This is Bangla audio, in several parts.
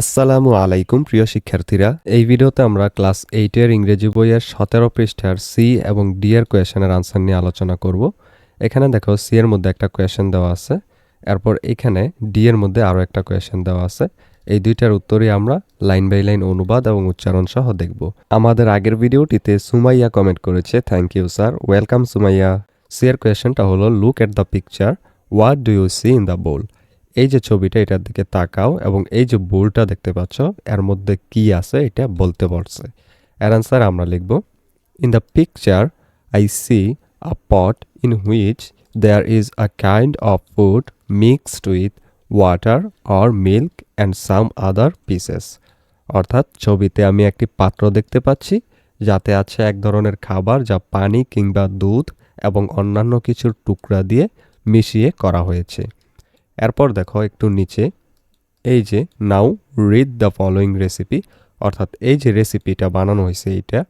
আসসালামু আলাইকুম, প্রিয় শিক্ষার্থীরা। এই ভিডিওতে আমরা ক্লাস এইটের ইংরেজি বইয়ের সতেরো পৃষ্ঠার সি এবং ডি এর কোয়েশনের আনসার নিয়ে আলোচনা করব। এখানে দেখো সি এর মধ্যে একটা কোয়েশন দেওয়া আছে, এরপর এখানে ডি এর মধ্যে আরও একটা কোয়েশন দেওয়া আছে। এই দুইটার উত্তরই আমরা লাইন বাই লাইন অনুবাদ এবং উচ্চারণ সহ দেখব। আমাদের আগের ভিডিওটিতে সুমাইয়া কমেন্ট করেছে thank you sir welcome Sumaiya. C এর কোয়েশনটা হলো look at the picture what do you see in the bowl এই যে ছবিটা এটার দিকে তাকাও এবং এই যে বোলটা দেখতে পাচ্ছ, এর মধ্যে কি আছে এটা বলতে পারছে। এর আনসার আমরা লিখব in the picture I see a pot in which there is a kind of food mixed with water or milk and some other pieces অর্থাৎ ছবিতে আমি একটি পাত্র দেখতে পাচ্ছি, যাতে আছে এক ধরনের খাবার যা পানি কিংবা দুধ এবং অন্যান্য কিছুর টুকরা দিয়ে মিশিয়ে করা হয়েছে। এরপর দেখো একটু নিচে, এই যে now read the following recipe অর্থাৎ এই যে রেসিপিটা বানানো হয়েছে এইটা,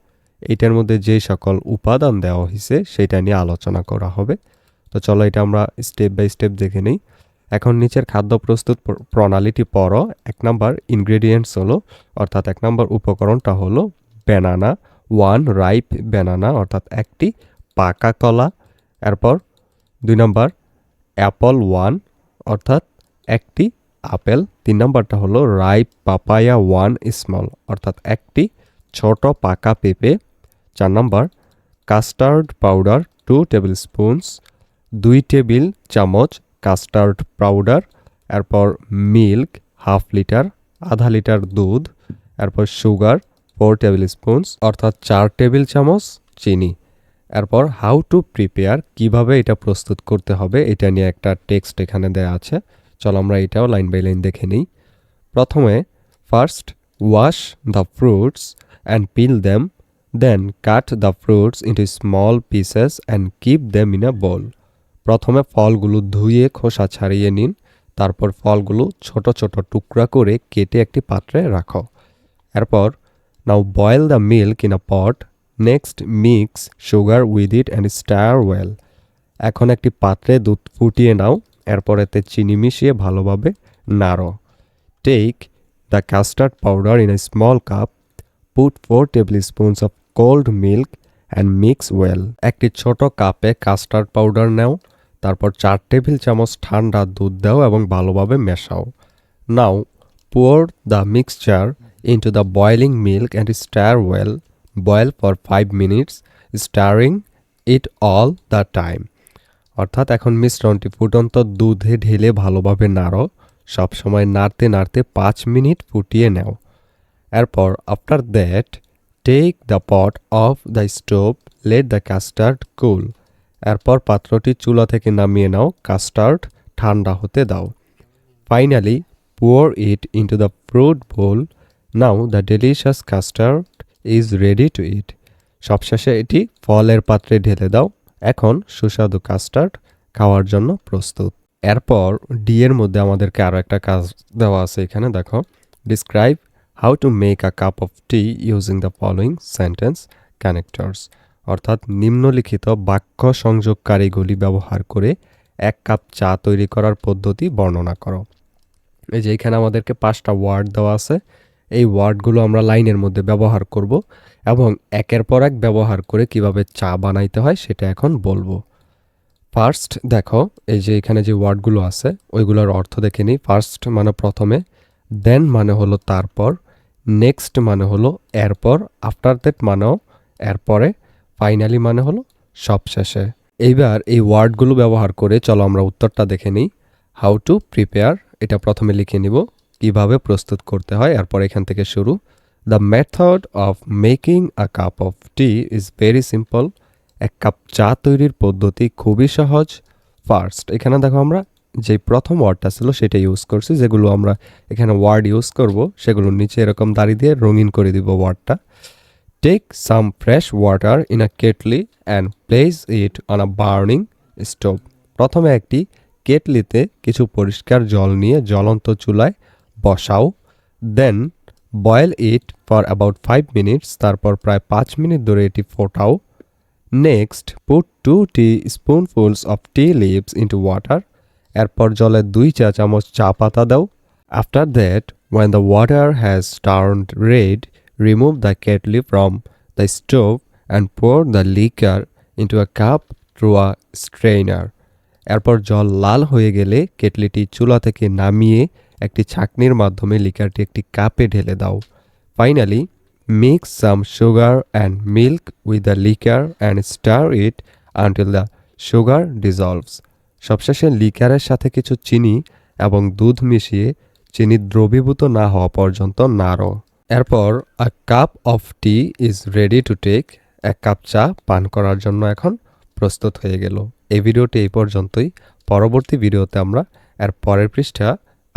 এইটার মধ্যে যে সকল উপাদান দেওয়া হয়েছে সেটা নিয়ে আলোচনা করা হবে। তো চলো এটা আমরা স্টেপ বাই স্টেপ দেখে নিই। এখন নিচের খাদ্য প্রস্তুত প্রণালীটি পড়ো। এক নাম্বার ইনগ্রেডিয়েন্টস হলো, অর্থাৎ এক নাম্বার উপকরণটা হলো ব্যানানা ওয়ান রাইপ ব্যানানা অর্থাৎ একটি পাকা কলা। এরপর দুই নাম্বার অ্যাপল ওয়ান অর্থাৎ একটি আপেল। তিন নম্বরটা হলো রাইপ পাপায়া ওয়ান স্মল অর্থাৎ একটি ছোট পাকা পেঁপে। চার নম্বর custard powder two table spoons দুই টেবিল চামচ কাস্টার্ড পাউডার এরপর মিল্ক হাফ লিটার আধা লিটার দুধ, এরপর সুগার ফোর টেবিল স্পুনস অর্থাৎ চার টেবিল চামচ চিনি। এরপর হাউ টু প্রিপেয়ার কীভাবে এটা প্রস্তুত করতে হবে, এটা নিয়ে একটা টেক্সট এখানে দেয়া আছে। চলো আমরা এটাও লাইন বাই লাইন দেখে নিই। প্রথমে first wash the fruits and peel them then cut the fruits into small pieces and keep them in a bowl প্রথমে ফলগুলো ধুয়ে খোসা ছাড়িয়ে নিন, তারপর ফলগুলো ছোট ছোট টুকরা করে কেটে একটি পাত্রে রাখো। এরপর now boil the milk in a pot next mix sugar with it and stir well এখন একটি পাত্রে দুধ ফুটিয়ে নাও এরপর এতে চিনি মিশিয়ে ভালোভাবে নাড়ো। Take the custard powder in a small cup put four tablespoons of cold milk and mix well একটি ছোট কাপে কাস্টার্ড পাউডার নাও, তারপর চার টেবিল চামচ ঠান্ডা দুধ দাও এবং ভালোভাবে মেশাও। নাও pour the mixture into the boiling milk and stir well. Boil for 5 minutes, stirring it all the time. অর্থাৎ এখন মিশ্রণটি ফুটন্ত দুধে ঢেলে ভালোভাবে নাড়ো সবসময় নাড়তে নাড়তে পাঁচ মিনিট ফুটিয়ে নাও এরপর after that take the pot off the stove let the custard cool এরপর পাত্রটি চুলা থেকে নামিয়ে নাও কাস্টার্ড ঠান্ডা হতে দাও finally pour it into the fruit bowl. Now the delicious custard is ready to eat সবশেষে এটি ফলের পাত্রে ঢেলে দাও। এখন সুস্বাদু কাস্টার্ড খাওয়ার জন্য প্রস্তুত। এরপর ডি এর মধ্যে আমাদেরকে আরও একটা কাজ দেওয়া আছে এখানে, দেখো। Describe how to make a cup of tea using the following sentence connectors অর্থাৎ নিম্নলিখিত বাক্য সংযোগকারীগুলি ব্যবহার করে এক কাপ চা তৈরি করার পদ্ধতি বর্ণনা করো। এই যে এখানে আমাদেরকে পাঁচটা ওয়ার্ড দেওয়া আছে। এই ওয়ার্ডগুলো আমরা লাইনের মধ্যে ব্যবহার করব এবং একের পর এক ব্যবহার করে কীভাবে চা বানাইতে হয় সেটা এখন বলব। ফার্স্ট দেখো, এই যে এখানে যে ওয়ার্ডগুলো আছে, ওইগুলোর অর্থ দেখে নিই। ফার্স্ট মানে প্রথমে দেন মানে হলো তারপর নেক্সট মানে হলো এরপর আফটার দ্যাট মানেও এরপরে ফাইনালি মানে হলো সবশেষে এইবার এই ওয়ার্ডগুলো ব্যবহার করে চলো আমরা উত্তরটা দেখে নিই। হাউ টু প্রিপেয়ার এটা প্রথমে লিখে নিব। কীভাবে প্রস্তুত করতে হয়। এরপর এখান থেকে শুরু। The method of making a cup of tea is very simple এক কাপ চা তৈরির পদ্ধতি খুবই সহজ। ফার্স্ট এখানে দেখো আমরা যে প্রথম ওয়ার্ডটা ছিল সেটা ইউজ করছি, যেগুলো আমরা এখানে ওয়ার্ড ইউজ করব, সেগুলো নিচে এরকম দাঁড়িয়ে দিয়ে রঙিন করে দিব ওয়ার্ডটা take some fresh water in a kettle and place it on a burning stove প্রথমে একটি কেটলিতে কিছু পরিষ্কার জল নিয়ে জ্বলন্ত চুলায় বসাও then boil it for about five minutes তারপর প্রায় পাঁচ মিনিট ধরে এটি ফোটাও। Next put two teaspoonfuls of tea leaves into water এরপর জলে দুই চা চামচ চা পাতা দাও। After that When the water has turned red, remove the kettle from the stove and pour the liquor into a cup through a strainer এরপর জল লাল হয়ে গেলে কেটলিটি চুলা থেকে নামিয়ে একটি ছাঁকনির মাধ্যমে লিকারটি একটি কাপে ঢেলে দাও। Finally mix some sugar and milk with the liquor and stir it until the sugar dissolves সবশেষে লিকারের সাথে কিছু চিনি এবং দুধ মিশিয়ে চিনি দ্রবীভূত না হওয়া পর্যন্ত নাড়ো। এরপর a cup of tea is ready to take এক কাপ চা পান করার জন্য এখন প্রস্তুত হয়ে গেল। এই ভিডিওটি এই পর্যন্তই। পরবর্তী ভিডিওতে আমরা এর পরের পৃষ্ঠা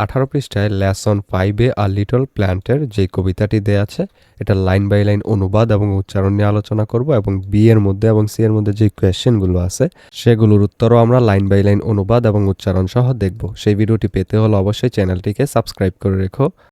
আঠারো পৃষ্ঠায় লেসন ফাইভে আর লিটল প্ল্যান্টের যে কবিতাটি দেয়া আছে, এটা লাইন বাই লাইন অনুবাদ এবং উচ্চারণ নিয়ে আলোচনা করব এবং বি এর মধ্যে এবং সি এর মধ্যে যে কোয়েশ্চেনগুলো আছে, সেগুলোর উত্তরও আমরা লাইন বাই লাইন অনুবাদ এবং উচ্চারণ সহ দেখব। সেই ভিডিওটি পেতে হলে অবশ্যই চ্যানেলটিকে সাবস্ক্রাইব করে রেখো।